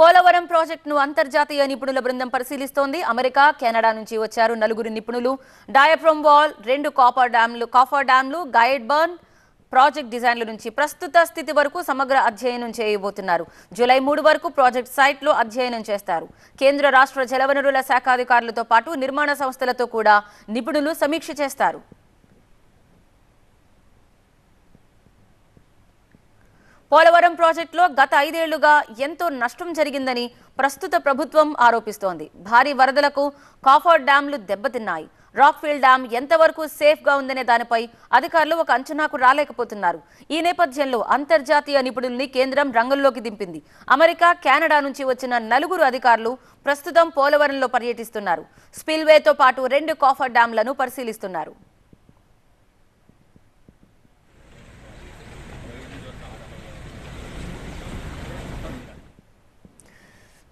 పోలవరం ప్రాజెక్టును అంతర్జాతీయ నిపుణుల బృందం పరిశీలిస్తోంది. అమెరికా కెనడా నుంచి వచ్చారు నలుగురు నిపుణులు. డయాఫ్రమ్ వాల్ రెండు కాపర్ డ్యాంలు కాఫర్ డ్యాంలు గైడ్ బర్న్ ప్రాజెక్ట్ డిజైన్ల నుంచి ప్రస్తుత స్థితి వరకు సమగ్ర అధ్యయనం చేయబోతున్నారు. జూలై మూడు వరకు ప్రాజెక్ట్ సైట్లో అధ్యయనం చేస్తారు. కేంద్ర రాష్ట్ర జలవనరుల శాఖ అధికారులతో పాటు నిర్మాణ సంస్థలతో కూడా నిపుణులు సమీక్ష చేస్తారు. పోలవరం ప్రాజెక్టులో గత ఐదేళ్ళుగా ఎంతో నష్టం జరిగిందని ప్రస్తుత ప్రభుత్వం ఆరోపిస్తోంది. భారీ వరదలకు కాఫర్ డ్యాంలు దెబ్బతిన్నాయి. రాక్ఫీల్ డ్యాం ఎంతవరకు సేఫ్గా ఉందనే దానిపై అధికారులు ఒక అంచనాకు రాలేకపోతున్నారు. ఈ నేపథ్యంలో అంతర్జాతీయ నిపుణుల్ని కేంద్రం రంగంలోకి దింపింది. అమెరికా కెనడా నుంచి వచ్చిన నలుగురు అధికారులు ప్రస్తుతం పోలవరంలో పర్యటిస్తున్నారు. స్పిల్వేతో పాటు రెండు కాఫర్ డ్యాంలను పరిశీలిస్తున్నారు.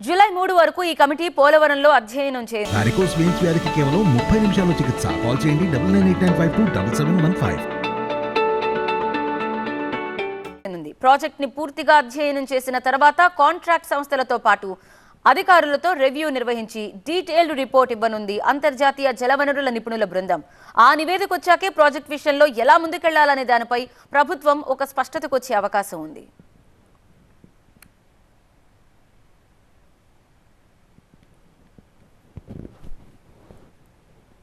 జూలై మూడు వరకు ఈ కమిటీ పోలవరంలో అధ్యయనం చేయనుంది వారికోస్ వెయిన్స్ వ్యాధికి కేవలం ముప్పై నిమిషాల్లో చికిత్స. కాల్ చేయండి double nine eight nine five two double seven one five. ప్రాజెక్ట్ని పూర్తిగా అధ్యయనం చేసిన తర్వాత కాంట్రాక్ట్ సంస్థలతో పాటు అధికారులతో రివ్యూ నిర్వహించి డీటెయిల్డ్ రిపోర్ట్ ఇవ్వనుంది అంతర్జాతీయ జలవనరుల నిపుణుల బృందం. ఆ నివేదిక వచ్చాకే ప్రాజెక్ట్ విషయంలో ఎలా ముందుకెళ్ళాలనే దానిపై ప్రభుత్వం ఒక స్పష్టతకు వచ్చే అవకాశం ఉంది.